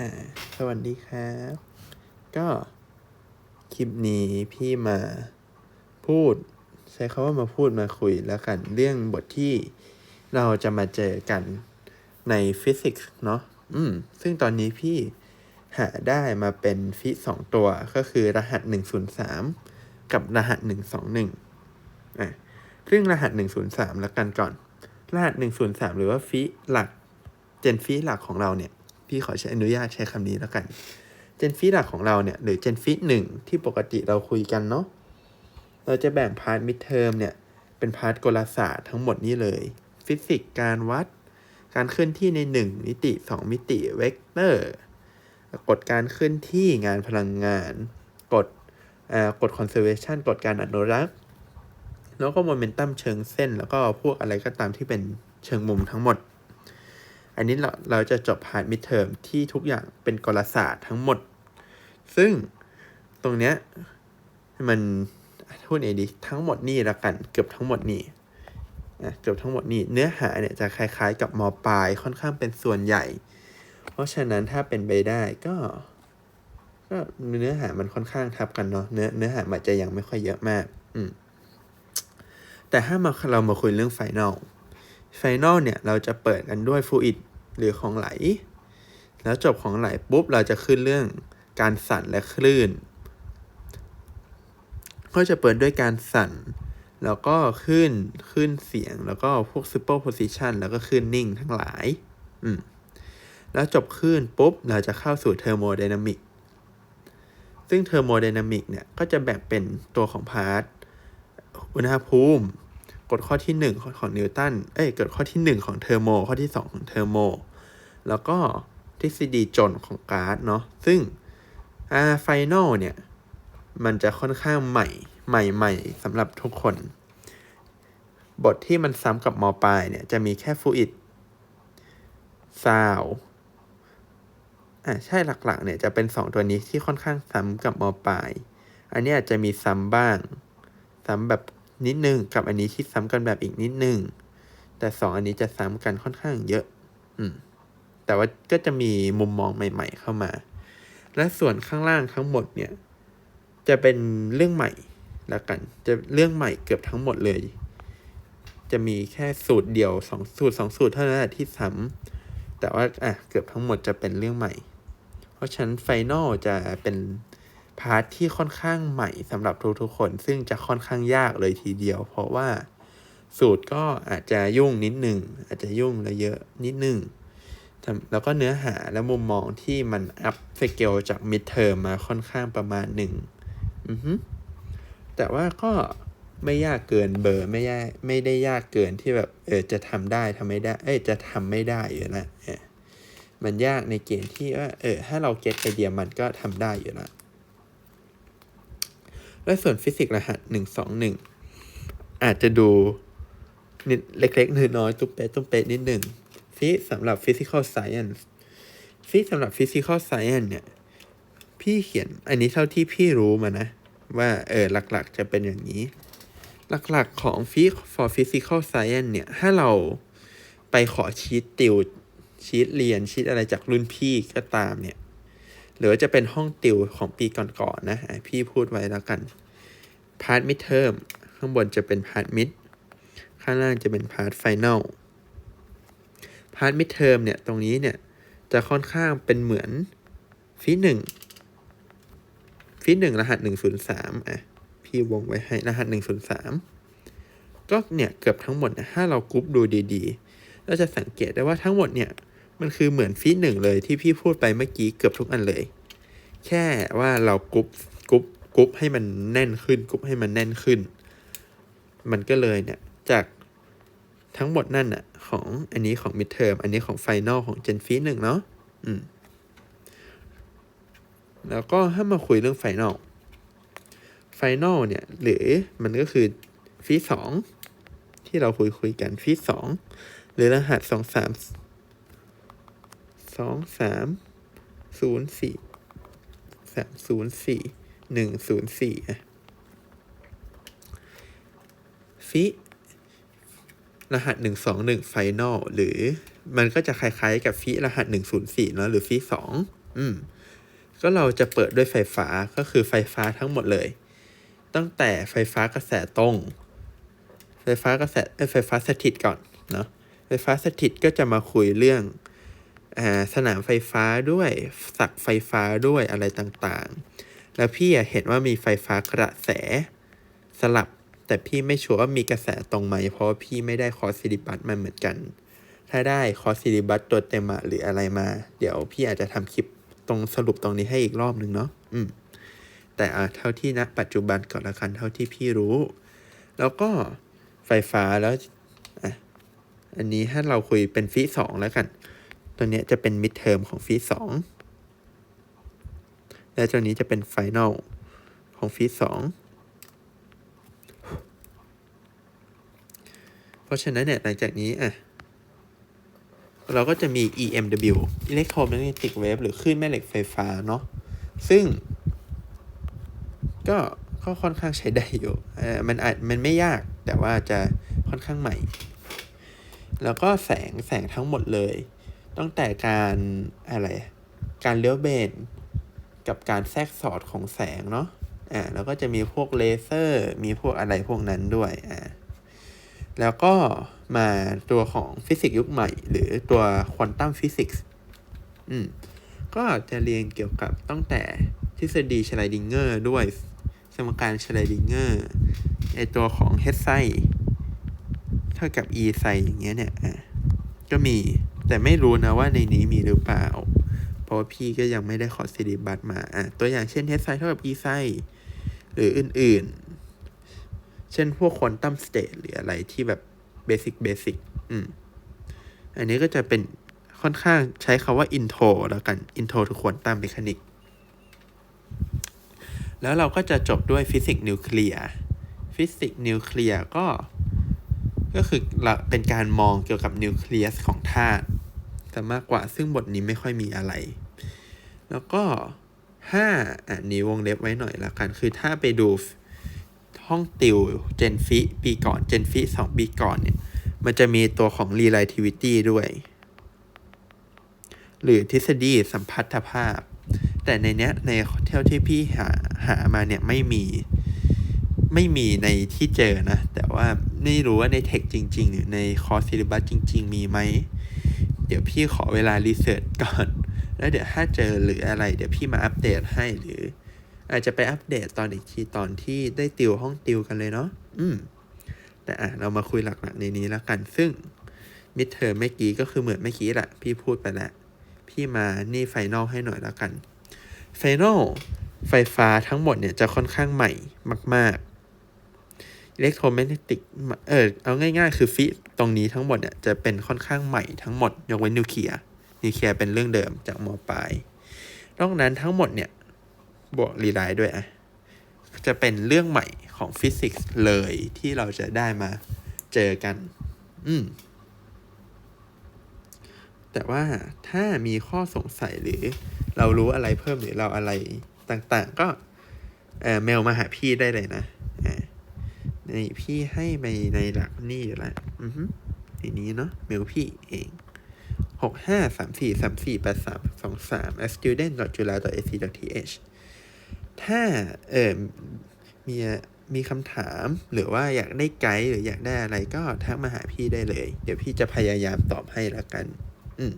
อ่าสวัสดีครับ ก็คลิปนี้พี่มาพูด ใช้คาว่ามาพูดมาคุยแล้วกัน เรื่องบทที่เราจะมาเจอกันในฟิสิกส์เนาะอืม ซึ่งตอนนี้พี่หาได้มาเป็นฟิสองตัวก็คือรหัสหนึ่งศูนย์สามกับรหัสหนึ่งสองหนึ่งอะเรื่องรหัสหนึ่งศูนย์สามแล้วกันก่อน รหัสหนึ่งศูนย์สามหรือว่าฟิหลัก เจนฟีหลักของเราเนี่ย พี่ขอใช้อนุญาตใช้คำนี้แล้วกัน เจนฟีหลักของเราเนี่ยหรือเจนฟีหนึ่งที่ปกติเราคุยกันเนาะเราจะแบ่งพาร์ทมิดเทอมเนี่ยเป็นพาร์ทกลศาสตร์ทั้งหมดนี้เลย ฟิสิกส์การวัด การเคลื่อนที่ใน 1 มิติ 2 มิติเวกเตอร์กฎการเคลื่อนที่งานพลังงาน กฎกฎคอนเซอร์เวชันกฎการอนุรักษ์ แล้วก็โมเมนตัมเชิงเส้น แล้วก็พวกอะไรก็ตามที่เป็นเชิงมุมทั้งหมด อันนี้เราเราจะจบพาร์ทมิดเทอมที่ทุกอย่างเป็นกลศาสตร์ทั้งหมด ซึ่งตรงเนี้ยมันพูดเองดีทั้งหมดนี่ละกันเกือบทั้งหมดนี่เกือบทั้งหมดนี่เนื้อหาเนี่ยจะคล้ายๆกับมปลายค่อนข้างเป็นส่วนใหญ่ เพราะฉะนั้นถ้าเป็นไปได้ก็ ก็เนื้อหามันค่อนข้างทับกันเนาะเนื้อเนื้อหามันจะยังไม่ค่อยเยอะมาก อืมแต่ถ้ามาเรามาคุยเรื่องไฟนอล ไฟนอลเนี่ยเราจะเปิดกันด้วยฟูอิดหรือของไหล แล้วจบของไหลปุ๊บเราจะขึ้นเรื่องการสั่นและคลื่น ก็จะเปิดด้วยการสั่น แล้วก็ขึ้นขึ้นเสียงแล้วก็พวก superposition แล้วก็ขึ้นนิ่งทั้งหลายอืมแล้วจบขึ้นปุ๊บเราจะเข้าสู่เทอร์โมไดนามิกซึ่งเทอร์โมไดนามิกเนี่ยก็จะแบ่งเป็นตัวของพาร์ทอุณหภูมิ กฎข้อที่ 1 ของนิวตัน เอ้ยกฎข้อที่ 1 ของเทอร์โม ข้อที่ 2 ของเทอร์โม แล้วก็ทฤษฎีจนของก๊าซเนาะ ซึ่งอ่าไฟนอลเนี่ย มันจะค่อนข้างใหม่ ใหม่ๆสำหรับทุกคน บทที่มันซ้ำกับมปลายเนี่ย จะมีแค่ฟูอิดซาวอ่าใช่หลักๆ เนี่ยจะเป็น 2 ตัวนี้ที่ค่อนข้างซ้ำกับมปลาย อันนี้อาจจะมีซ้ำบ้าง ซ้ำแบบ นิดนึงกับอันนี้ที่ซ้ำกันแบบอีกนิดนึง แต่สองอันนี้จะซ้ำกันค่อนข้างเยอะ อืม แต่ว่าก็จะมีมุมมองใหม่ ๆ เข้ามา และส่วนข้างล่างทั้งหมดเนี่ย จะเป็นเรื่องใหม่ละกัน จะเรื่องใหม่เกือบทั้งหมดเลย จะมีแค่สูตรเดียวสองสูตรสองสูตรเท่านั้นที่ซ้ำแต่ว่าอะเกือบทั้งหมดจะเป็นเรื่องใหม่ เพราะฉะนั้นไฟนอลจะเป็น พาร์ทที่ค่อนข้างใหม่สำหรับทุกๆคน ซึ่งจะค่อนข้างยากเลยทีเดียว เพราะว่าสูตรก็อาจจะยุ่งนิดหนึ่งอาจจะยุ่งและเยอะนิดหนึ่งแล้วก็เนื้อหาและมุมมองที่มันอัพสเกลจากมิดเทอมมาค่อนข้างประมาณหนึ่งแต่ว่าก็ไม่ยากเกินเบอร์ไม่ยากไม่ได้ยากเกินที่แบบเออจะทำได้ทำไม่ได้ เอ้ยจะทำไม่ได้อยู่แล้วมันยากในเกณฑ์ที่ว่าเออถ้าเราเก็ตไอเดียมันก็ทำได้อยู่แล้ว และส่วนฟิสิกส์รหัสหนึ่งสองหนึ่งอาจจะดูนิดเล็กๆน้อยๆตุ้มเป๊ะตุ้มเป๊ะนิดหนึ่งฟิสำหรับ physical science ฟิสำหรับ physical science เนี่ย พี่เขียนอันนี้เท่าที่พี่รู้มานะ ว่าเออหลักๆจะเป็นอย่างนี้ หลักๆของ f i for physical science เนี่ย ถ้าเราไปขอชีตติวชีตเรียนชีตอะไรจากรุ่นพี่ก็ตามเนี่ย หรือจะเป็นห้องติวของปีก่อนๆนนะพี่พูดไว้แล้วกันพาร์ทมิดเทอมข้างบนจะเป็นพาร์ทมิดข้างล่างจะเป็นพาร์ทไฟแนลพาร์ทมิดเทอมเนี่ยตรงนี้เนี่ยจะค่อนข้างเป็นเหมือนฟีหนึ่งฟีหนึ่งรหัสหนึ่งศูนย์สามอะพี่วงไว้ให้รหัสหนึ่งศูนย์สามก็เนี่ยเกือบทั้งหมดนะถ้าเรากรุ๊ปดูดีๆเราจะสังเกตได้ว่าทั้งหมดเนี่ย มันคือเหมือนฟีหนึ่งเลยที่พี่พูดไปเมื่อกี้เกือบทุกอันเลย แค่ว่าเรากรุ๊ปกรุ๊ปกรุ๊ปให้มันแน่นขึ้นกรุ๊ปให้มันแน่นขึ้น มันก็เลยเนี่ยจากทั้งหมดนั่นอะของอันนี้ของ mid term อันนี้ของ final ของ gen f e หนึ่งเนาะอืมแล้วก็ถ้ามาคุยเรื่อง final final เนี่ย หรือมันก็คือฟีสองที่เราคุยคุยกันฟีสองหรือรหัสสองสาม สองสามศูนย์สี่สามศูนย์สี่หนึ่งศูนย์สี่อะฟีรหัสหนึ่งสองหนึ่งไฟนอลหรือมันก็จะคล้ายๆกับฟีรหัสหนึ่งศูนย์สี่เนาะหรือฟีสองอืม ก็เราจะเปิดด้วยไฟฟ้าก็คือไฟฟ้าทั้งหมดเลย ตั้งแต่ไฟฟ้ากระแสตรง ไฟฟ้ากระแสไฟฟ้าสถิตก่อนเนาะไฟฟ้าสถิตก็จะมาคุยเรื่อง สนามไฟฟ้าด้วยสักไฟฟ้าด้วยอะไรต่างๆ แล้วพี่เห็นว่ามีไฟฟ้ากระแสสลับ แต่พี่ไม่ชัวร์ว่ามีกระแสตรงไหม เพราะว่าพี่ไม่ได้คอร์สซิลิบัสมาเหมือนกัน ถ้าได้คอร์สซิลิบัสตัวเต็มอะหรืออะไรมา เดี๋ยวพี่อาจจะทำคลิปตรงสรุปตรงนี้ให้อีกรอบหนึ่งเนาะอืมแต่เท่าที่ณปัจจุบันก่อนละกันเท่าที่พี่รู้ แล้วก็ไฟฟ้าแล้วอะอันนี้ถ้าเราคุยเป็นฟีสองแล้วกัน ตัวเนี้ยจะเป็นมิดเทอมของฟีสองและตัวนี้จะเป็นไฟแนลของฟีสองเพราะฉะนั้นเนี่ยหลังจากนี้อะเราก็จะมี EMW Electromagnetic Wave หรือคลื่นแม่เหล็กไฟฟ้าเนาะ ซึ่ง ก็ก็ค่อนข้างใช้ได้อยู่มันอาจมันไม่ยากแต่ว่าจะค่อนข้างใหม่ แล้วก็แสงแสงทั้งหมดเลย ตั้งแต่การอะไร การเลี้ยวเบนกับการแทรกสอดของแสงเนาะอ่าแล้วก็จะมีพวกเลเซอร์ มีพวกอะไรพวกนั้นด้วยอ่าแล้วก็มาตัวของฟิสิกส์ยุคใหม่ หรือตัวควอนตัมฟิสิกส์อืมก็จะเรียนเกี่ยวกับตั้งแต่ทฤษฎีชไลดิงเกอร์ด้วยสมการชไลดิงเกอร์ไอตัวของ h ไซเท่ากับ e ไซอย่างเงี้ยเนี่ยอะก็มี แต่ไม่รู้นะว่าในนี้มีหรือเปล่า เพราะพี่ก็ยังไม่ได้ขอซิลิบัตมาอะตัวอย่างเช่น h ไซเท่ากับ e ไซหรืออื่นๆ เช่นพวกควอนตัมสเตทหรืออะไรที่แบบเบสิกเบสิกอืม อันนี้ก็จะเป็นค่อนข้างใช้คาว่า intro แล้วกัน intro to quantum mechanics แล้วเราก็จะจบด้วยฟิสิกส์นิวเคลียร์ฟิสิกส์นิวเคลียร์ก็ ก็คือเป็นการมองเกี่ยวกับนิวเคลียสของธาตุ แต่มากกว่า ซึ่งบทนี้ไม่ค่อยมีอะไร แล้วก็ห้าอะนี้วงเล็บไว้หน่อยละกัน คือถ้าไปดูห้องติวเจนฟิปีก่อนเจนฟิสองปีก่อนเนี่ย มันจะมีตัวของ relativity ด้วย หรือทฤษฎีสัมพัทธภาพ แต่ในเนี้ยในเท่าที่พี่หาหามาเนี่ยไม่มีไม่มีในที่เจอนะ แต่ว่าไม่รู้ว่าในเทคจริง ๆ หรือในคอร์สซิลิบัสจริง ๆ มีไหม เดี๋ยวพี่ขอเวลารีเสิร์ชก่อน แล้วเดี๋ยวถ้าเจอหรืออะไร เดี๋ยวพี่มาอัปเดตให้หรือ อาจจะไปอัปเดตตอนอีกทีตอนที่ได้ติวห้องติวกันเลยเนาะอืม แต่อะเรามาคุยหลักๆในนี้แล้วกันซึ่งมิดเทอมเมื่อกี้ก็คือเหมือนเมื่อกี้แหละพี่พูดไปแล้วพี่มานี่ไฟนอลให้หน่อยแล้วกันไฟนอลไฟฟ้าทั้งหมดเนี่ยจะค่อนข้างใหม่มาก ๆอิเล็กโทรแมกเนติกเออเอาง่าย ๆ คือฟิ ตรงนี้ทั้งหมดเนี่ยจะเป็นค่อนข้างใหม่ทั้งหมด ยกเว้นนิวเคลียร์นิวเคลียร์เป็นเรื่องเดิมจากมปลายนอกนั้นทั้งหมดเนี่ยบวกรีไลท์ด้วยอะจะเป็นเรื่องใหม่ของฟิสิกส์เลยที่เราจะได้มาเจอกัน อืม แต่ว่าถ้ามีข้อสงสัยหรือเรารู้อะไรเพิ่มหรือเราอะไรต่างๆ ก็เออเมลมาหาพี่ได้เลยนะอ่าในพี่ให้ไปในหลัก นี่อยู่แล้วอือฮึในนี้เนาะเมลพี่เองหกห้าสามสี่สามสี่แปดสามสองสาม student jula ac th ถ้าเออมีมีคำถามหรือว่าอยากได้ไกด์หรืออยากได้อะไรก็ทักมาหาพี่ได้เลย เดี๋ยวพี่จะพยายามตอบให้ละกัน อืม